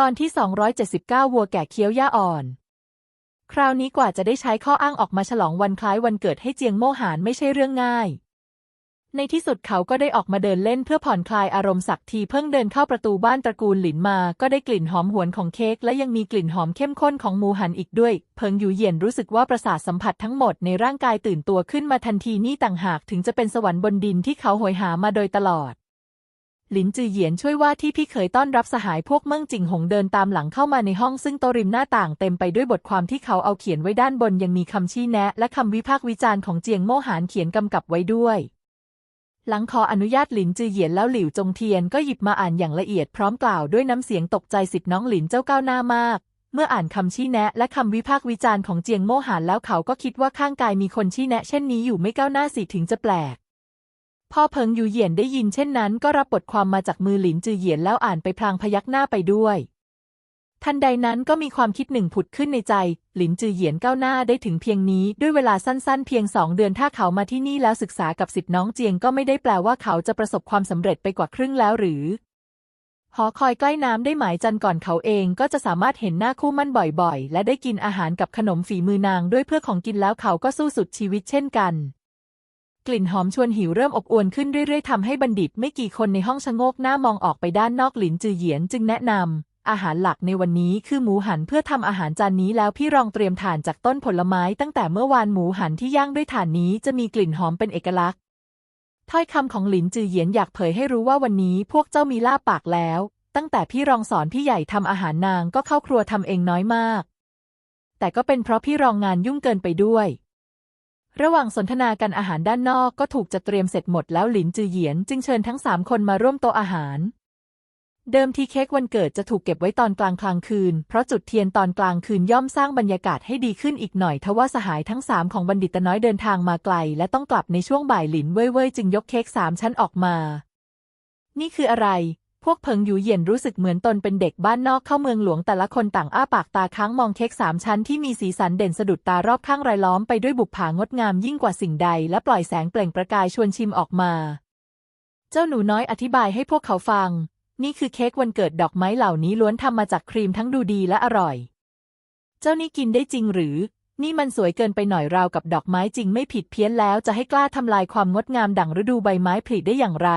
ตอนที่ 279 วัวแก่เคี้ยวหญ้าอ่อน คราวนี้กว่าจะได้ใช้ข้ออ้างออกมาฉลองวันคล้ายวันเกิดให้เจียงโมหานไม่ใช่เรื่องง่าย ในที่สุดเขาก็ได้ออกมาเดินเล่นเพื่อผ่อนคลายอารมณ์สักทีเพิ่งเดินเข้าประตูบ้านตระกูลหลินมา ก็ได้กลิ่นหอมหวนของเค้กและยังมีกลิ่นหอมเข้มข้นของหมูหันอีกด้วย เพิงอยู่เย็นรู้สึกว่าประสาทสัมผัสทั้งหมดในร่างกายตื่นตัวขึ้นมาทันทีนี่ต่างหากถึงจะเป็นสวรรค์บนดินที่เขาโหยหามาโดยตลอด หลินจือเหยียนช่วยว่าที่พี่เคยต้อนรับสหายพวกเมิ่งจิงหงเดินตามหลังเข้ามาในห้องซึ่งโตะริมหน้าต่างเต็มไปด้วยบทความที่เขาเอาเขียนไว้ด้านบนยังมีคำชี้แนะ และคำวิพากษ์วิจารณ์ของเจียงโม่หานเขียนกำกับไว้ด้วย หลังขออนุญาตหลินจือเหยียนแล้วหลิวจงเทียนก็หยิบมาอ่านอย่างละเอียดพร้อมกล่าวด้วยน้ำเสียงตกใจสิทธิ์น้องหลินเจ้าก้าวหน้ามาก เมื่ออ่านคำชี้แนะและคำวิพากษ์วิจารณ์ของเจียงโม่หานแล้วเขาก็คิดว่าข้างกายมีคนชี้แนะ เช่นนี้อยู่ไม่ก้าวหน้าสิถึงจะแปลก พ่อเพิงอยู่เหยียนได้ยินเช่นนั้น ก็รับบทความมาจากมือหลินจือเหยียนแล้วอ่านไปพลางพยักหน้าไปด้วย ทันใดนั้นก็มีความคิดหนึ่งผุดขึ้นในใจ หลินจือเหยียนก้าวหน้าได้ถึงเพียงนี้ด้วยเวลาสั้นๆ เพียงสองเดือนถ้าเขามาที่นี่แล้วศึกษากับสิทธิน้องเจียงก็ไม่ได้แปลว่าเขาจะประสบความสำเร็จไปกว่าครึ่งแล้วหรือหอคอยใกล้น้ำได้หมายจันก่อนเขาเองก็จะสามารถเห็นหน้าคู่มั่นบ่อยๆ และได้กินอาหารกับขนมฝีมือนางด้วยเพื่อของกินแล้วเขาก็สู้สุดชีวิตเช่นกัน กลิ่นหอมชวนหิวเริ่มอบอวนขึ้นเรื่อยๆทำให้บัณฑิตไม่กี่คนในห้องชะโงกหน้ามองออกไปด้านนอกหลินจือเหยียนจึงแนะนำอาหารหลักในวันนี้คือหมูหันเพื่อทำอาหารจานนี้แล้วพี่รองเตรียมถ่านจากต้นผลไม้ตั้งแต่เมื่อวานหมูหันที่ย่างด้วยถ่านนี้จะมีกลิ่นหอมเป็นเอกลักษณ์ ถ้อยคำของหลินจือเหยียนอยากเผยให้รู้ว่าวันนี้พวกเจ้ามีลาบปากแล้ว ตั้งแต่พี่รองสอนพี่ใหญ่ทำอาหารนางก็เข้าครัวทำเองน้อยมาก แต่ก็เป็นเพราะพี่รองงานยุ่งเกินไปด้วย ระหว่างสนทนากันอาหารด้านนอกก็ถูกจัดเตรียมเสร็จหมดแล้วหลินจือเหยียนจึงเชิญทั้งสามคนมาร่วมโต๊ะอาหาร เดิมทีเค้กวันเกิดจะถูกเก็บไว้ตอนกลางกลางคืน เพราะจุดเทียนตอนกลางคืนย่อมสร้างบรรยากาศให้ดีขึ้นอีกหน่อยทว่าสหายทั้งสามของบัณฑิตน้อยเดินทางมาไกล และต้องกลับในช่วงบ่ายหลินเว่ยเว่ยจึงยกเค้กสามชั้นออกมา นี่คืออะไร พวกเพิงอยู่เย็นรู้สึกเหมือนตนเป็นเด็กบ้านนอกเข้าเมืองหลวงแต่ละคนต่างอ้าปากตาค้างมองเค้กสามชั้นที่มีสีสันเด่นสะดุดตารอบข้างรายล้อมไปด้วยบุปผางดงามยิ่งกว่าสิ่งใด และปล่อยแสงเปล่งประกายชวนชิมออกมา เจ้าหนูน้อยอธิบายให้พวกเขาฟัง นี่คือเค้กวันเกิดดอกไม้เหล่านี้ล้วนทำมาจากครีมทั้งดูดีและอร่อย เจ้านี่กินได้จริงหรือ นี่มันสวยเกินไปหน่อยราวกับดอกไม้จริงไม่ผิดเพี้ยนแล้วจะให้กล้าทำลายความงดงามดั่งฤดูใบไม้ผลิได้อย่างไร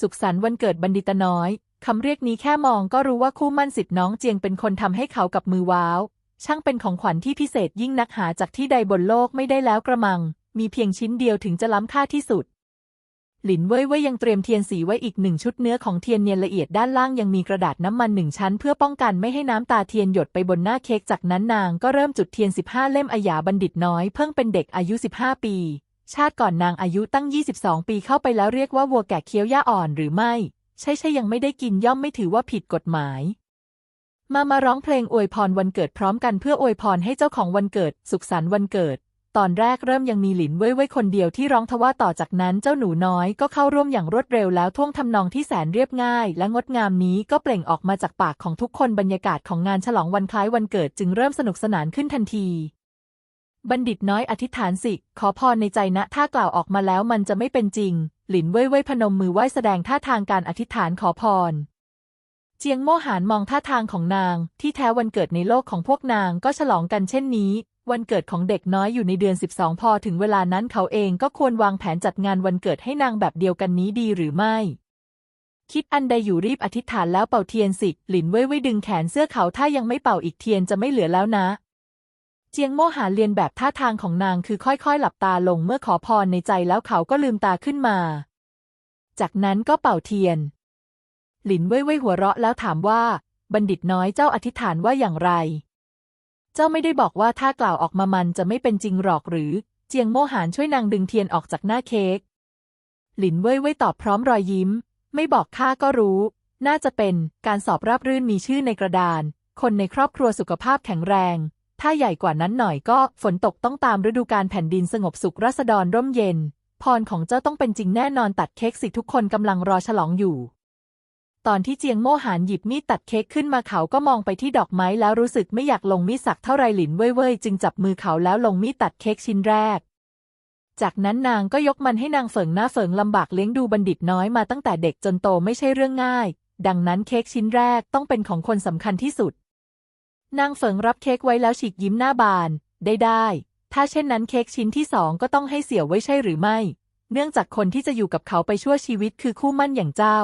สุขสันต์วันเกิดบัณฑิตน้อยคำเรียกนี้แค่มองก็รู้ว่าคู่มั่นสิทธิ์น้องเจียงเป็นคนทำให้เขากับมือว้าว ช่างเป็นของขวัญที่พิเศษยิ่งนักหาจากที่ใดบนโลกไม่ได้แล้วกระมัง มีเพียงชิ้นเดียวถึงจะล้ำค่าที่สุด หลินเว่ยเว่ยยังเตรียมเทียนสีไว้อีกหนึ่งชุดเนื้อของเทียนเนียนละเอียดด้านล่างยังมีกระดาษน้ำมันหนึ่งชั้น เพื่อป้องกันไม่ให้น้ำตาเทียนหยดไปบนหน้าเค้กจากนั้นนางก็เริ่มจุดเทียน 15 เล่มอาหยาบัณฑิตน้อยเพิ่งเป็นเด็กอายุ 15 ปี ชาติก่อนนางอายุตั้ง 22 ปีเข้าไปแล้วเรียกว่าวัวแก่เคี้ยวหญ้าอ่อนหรือไม่ ใช่ใช่ยังไม่ได้กินย่อมไม่ถือว่าผิดกฎหมาย มามาร้องเพลงอวยพรวันเกิดพร้อมกันเพื่ออวยพรให้เจ้าของวันเกิด สุขสันต์วันเกิด ตอนแรกเริ่มยังมีหลินเว่ยเว่ยคนเดียวที่ร้องทว่าต่อจากนั้นเจ้าหนูน้อยก็เข้าร่วมอย่างรวดเร็วแล้วท่วงทำนองที่แสนเรียบง่าย และงดงามนี้ก็เปล่งออกมาจากปากของทุกคนบรรยากาศของงานฉลองวันคล้ายวันเกิดจึงเริ่มสนุกสนานขึ้นทันที บัณฑิตน้อยอธิษฐานสิ ขอพรในใจนะ ถ้ากล่าวออกมาแล้วมันจะไม่เป็นจริง หลินเว่ยเว่ยพนมมือไหว้แสดงท่าทางการอธิษฐานขอพร เจียงโม่หานมองท่าทางของนาง ที่แท้วันเกิดในโลกของพวกนางก็ฉลองกันเช่นนี้ วันเกิดของเด็กน้อยอยู่ในเดือน 12 พอถึงเวลานั้นเขาเองก็ควรวางแผนจัดงานวันเกิดให้นางแบบเดียวกันนี้ดีหรือไม่ คิดอันใดอยู่รีบอธิษฐานแล้วเป่าเทียนสิ หลินเว่ยเว่ยดึงแขนเสื้อเขาถ้ายังไม่เป่าอีกเทียนจะไม่เหลือแล้วนะ เจียงโม่หาเรียนแบบท่าทางของนางคือค่อยๆ หลับตาลงเมื่อขอพรในใจแล้วเขาก็ลืมตาขึ้นมา จากนั้นก็เป่าเทียน หลินเว่ยเว่ยหัวเราะแล้วถามว่า บัณฑิตน้อยเจ้าอธิษฐานว่าอย่างไร เจ้าไม่ได้บอกว่าถ้ากล่าวออกมามันจะไม่เป็นจริงหรอกหรือ เจียงโม่หานช่วยนางดึงเทียนออกจากหน้าเค้ก หลินเว่ยเว่ยตอบพร้อมรอยยิ้ม ไม่บอกข้าก็รู้ น่าจะเป็นการสอบราบรื่นมีชื่อในกระดาน คนในครอบครัวสุขภาพแข็งแรง ถ้าใหญ่กว่านั้นหน่อยก็ฝนตกต้องตามฤดูกาลแผ่นดินสงบสุขรัษฎรร่มเย็น พรของเจ้าต้องเป็นจริงแน่นอนตัดเค้กสิทุกคนกำลังรอฉลองอยู่ ตอนที่เจียงโม่หานหยิบมีดตัดเค้กขึ้นมาเขาก็มองไปที่ดอกไม้แล้วรู้สึกไม่อยากลงมีดสักเท่าไรหลินเว่ยเว่ยจึงจับมือเขาแล้วลงมีดตัดเค้กชิ้นแรก จากนั้นนางก็ยกมันให้นางเฟิงหน้าเฟิงลำบากเลี้ยงดูบัณฑิตน้อยมาตั้งแต่เด็กจนโตไม่ใช่เรื่องง่าย ดังนั้นเค้กชิ้นแรกต้องเป็นของคนสำคัญที่สุด นางเฟิงรับเค้กไว้แล้วฉีกยิ้มหน้าบาน ได้ได้ ถ้าเช่นนั้นเค้กชิ้นที่สองก็ต้องให้เสี่ยวไว้ใช่หรือไม่ เนื่องจากคนที่จะอยู่กับเขาไปชั่วชีวิตคือคู่มั่นอย่างเจ้า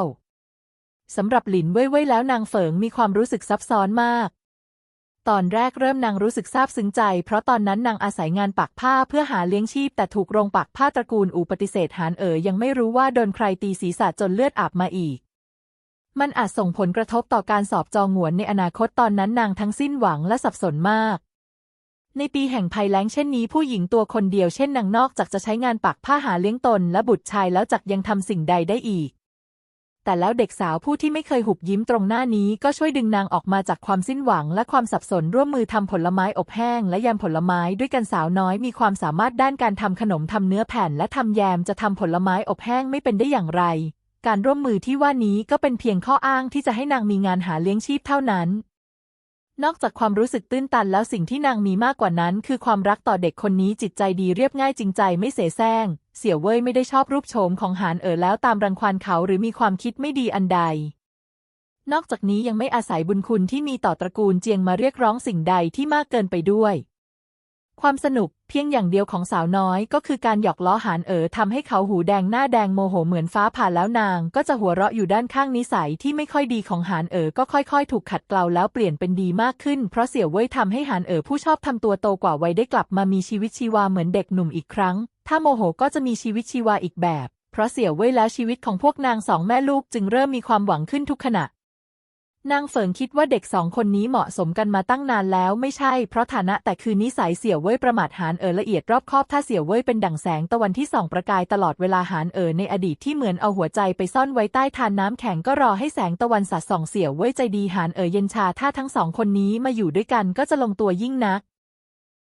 สำหรับหลินเว่ยเว่ยแล้วนางเฟิงมีความรู้สึกซับซ้อนมาก ตอนแรกเริ่มนางรู้สึกซาบซึ้งใจ เพราะตอนนั้นนางอาศัยงานปักผ้าเพื่อหาเลี้ยงชีพ แต่ถูกโรงปักผ้าตระกูลอูปฏิเสธหานเอ๋ยยังไม่รู้ว่าโดนใครตีศีรษะจนเลือดอาบมาอีก มันอาจส่งผลกระทบต่อการสอบจองหวนในอนาคตตอนนั้นนางทั้งสิ้นหวังและสับสนมาก ในปีแห่งภัยแล้งเช่นนี้ผู้หญิงตัวคนเดียวเช่นนางนอกจากจะใช้งานปักผ้าหาเลี้ยงตนและบุตรชายแล้วจักยังทำสิ่งใดได้อีก แต่แล้วเด็กสาวผู้ที่ไม่เคยหุบยิ้มตรงหน้านี้ก็ช่วยดึงนางออกมาจากความสิ้นหวังและความสับสนร่วมมือทำผลไม้อบแห้งและยำผลไม้ด้วยกันสาวน้อยมีความสามารถด้านการทำขนมทำเนื้อแผ่นและทำแยมจะทำผลไม้อบแห้งไม่เป็นได้อย่างไร การร่วมมือที่ว่านี้ก็เป็นเพียงข้ออ้างที่จะให้นางมีงานหาเลี้ยงชีพเท่านั้น นอกจากความรู้สึกตื้นตันแล้วสิ่งที่นางมีมากกว่านั้น คือความรักต่อเด็กคนนี้จิตใจดีเรียบง่ายจริงใจไม่เสแสร้ง เสี่ยวเว่ยไม่ได้ชอบรูปโฉมของหานเอ๋อแล้วตามรังควานเขาหรือมีความคิดไม่ดีอันใด นอกจากนี้ยังไม่อาศัยบุญคุณที่มีต่อตระกูลเจียงมาเรียกร้องสิ่งใดที่มากเกินไปด้วย ความสนุก เพียงอย่างเดียวของสาวน้อยก็คือการหยอกล้อหานเอ๋อทำให้เขาหูแดงหน้าแดงโมโหเหมือนฟ้าผ่าแล้วนาง ก็จะหัวเราะอยู่ด้านข้างนิสัยที่ไม่ค่อยดีของหานเอ๋อก็ค่อยๆ ถูกขัดเกลาแล้วเปลี่ยนเป็นดีมากขึ้น เพราะเสี่ยวเว่ยทำให้หานเอ๋อผู้ชอบทำตัวโตกว่าวัยได้กลับมามีชีวิตชีวาเหมือนเด็กหนุ่มอีกครั้ง ถ้าโมโหก็จะมีชีวิตชีวาอีกแบบ เพราะเสี่ยวเว่ยแล้วชีวิตของพวกนางสองแม่ลูกจึงเริ่มมีความหวังขึ้นทุกขณะ นางเฟิงคิดว่าเด็กสองคนนี้เหมาะสมกันมาตั้งนานแล้วไม่ใช่เพราะฐานะแต่คือนิสัยเสี่ยวเว่ยประมาทหานเอ๋อละเอียดรอบคอบถ้าเสี่ยวเว่ยเป็นดั่งแสงตะวันที่ส่องประกายตลอดเวลาหานเอ๋อในอดีตที่เหมือนเอาหัวใจไปซ่อนไว้ใต้ทานน้ำแข็งก็รอให้แสงตะวันสาดส่องเสี่ยวเว่ยใจดีหานเอ๋อเย็นชาถ้าทั้งสองคนนี้มาอยู่ด้วยกันก็จะลงตัวยิ่งนัก